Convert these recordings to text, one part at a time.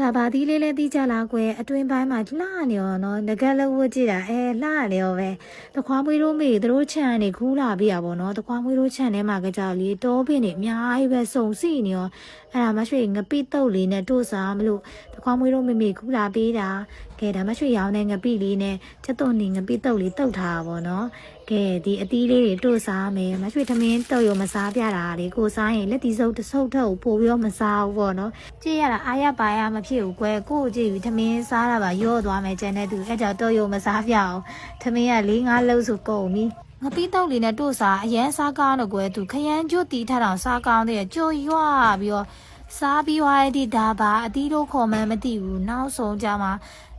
ဒါဘာသီးလေးလဲတီးကြလားကွယ်အတွင်းပိုင်းမှာလှနေရောနော်ငကက်လုံးဝတ်ကြည့်တာအဲလှနေရောပဲတခွားမွေးတို့မေသူတို့ခြံနေခူးလာပြရပါတော့တခွားမွေးတို့ခြံထဲမှာကကြောက်လေးတောပင်နေအများကြီးပဲစုံစီနေရောအဲ့ဒါမရွှေငပိတုတ်လေးနဲ့တို့စားမလို့တခွားမွေးတို့မေမေခူးလာပေးတာကဲဒါမရွှေရောင်းတဲ့ငပိလေးနဲ့ချက်သွန်နေငပိတုတ်လေးတုတ်ထားတာပေါ့နော် ကဲဒီအသီးလေးတွေတို့စားမယ်မရွှေသမင်းတုတ်ရောမစားပြတာလေကိုစားရင်လက်တီစုပ်တစ်ဆုပ်ထုတ်ပို့ပြီးတော့မစားဘူးပေါ့နော်ကြည့်ရတာအားရပါရမဖြစ်ဘူးကွယ်ကို့ကိုကြည့်ပြီးသမင်းစားတာပါရော့သွားမယ်ကျန်တဲ့သူအဲ့ကြောင့်တော့ယုံမစားပြအောင်သမင်းက၄၅လုံးဆိုကုန်ပြီငပိတောက်လေးနဲ့တို့စားအရန်စားကောင်းတော့ကွယ်သူခရမ်းကျွတ်တီထထောင်စားကောင်းတဲ့ကြိုရွပြီးတော့ စားပြီးွားရတဲ့ဒါပါအတီးတို့ခေါ်မှန်းမသိဘူးနောက်ဆုံးကြမှာ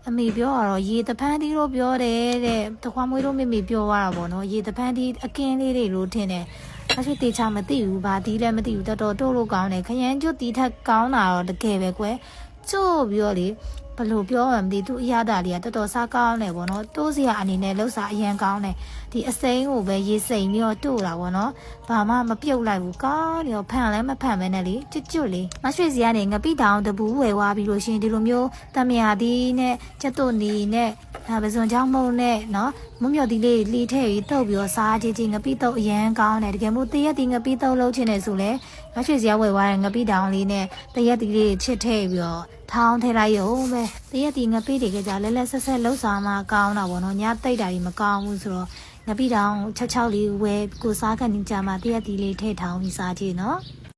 အမေပြောတော့ရေတပန်းတီးတို့ပြောတယ်တဲ့တခွားမွေးတို့မိမိပြောသွားတာပေါ့နော်ရေတပန်းတီးအကင်းလေးတွေလို့ထင်တယ်အရှိတေချာမသိဘူးဗာဒီလည်းမသိဘူးတော်တော်တို့လို့ကောင်းတယ်ခရမ်းကျွတ်တီထက်ကောင်းတာတော့တကယ်ပဲကွယ်ကျို့ပြီးတော့လေ ဘလို့ပြောမှမသိသူအရသာလေးကတော်တော်စားကောင်းတယ်ဗောနော်တိုးစရာအနေနဲ့လှုပ်စားအရန်ကောင်းတယ်ဒီအစိမ်းကိုပဲရေစိမ်ပြီးတော့တို့တာဗောနော်ဘာမှမပြုတ်လိုက်ဘူးကောင်းတယ်ဖန်လည်းမဖန်ပဲနဲ့လေကျွတ်ကျွတ်လေးမရွှေစီကနေငပိတောင်တပူဝယ်သွားပြီးလို့ရှရင်ဒီလိုမျိုးတမယာဒီနဲ့ချက်တုတ်နီနဲ့ဒါပစွန်ချောင်းမုံနဲ့နော်မွမြော်ဒီလေးလှီထည့်ပြီးတုတ်ပြီးတော့စားကြည့်ကြည့်ငပိတုတ်အရန်ကောင်းတယ်တကယ်မို့တရက်ဒီငပိတုတ်လုံးချင်တယ်ဆိုလဲမရွှေစီကဝယ်သွားတဲ့ငပိတောင်လေးနဲ့တရက်ဒီလေးချစ်ထည့်ပြီးတော့ ထောင်းထည့်လိုက်ရုံပဲတရက်ဒီငပိတွေကကြလဲလဲဆက်ဆက်လှုပ်စားမှကောင်းတာပေါ့နော်ညတိတ်တာကြီးမကောင်းဘူးဆိုတော့ငပိတောင်ချက်ချောက်လေးဝယ်ကိုစားခဏကြမှာတရက်ဒီလေးထည့်ထောင်းပြီးစားကြည့်နော်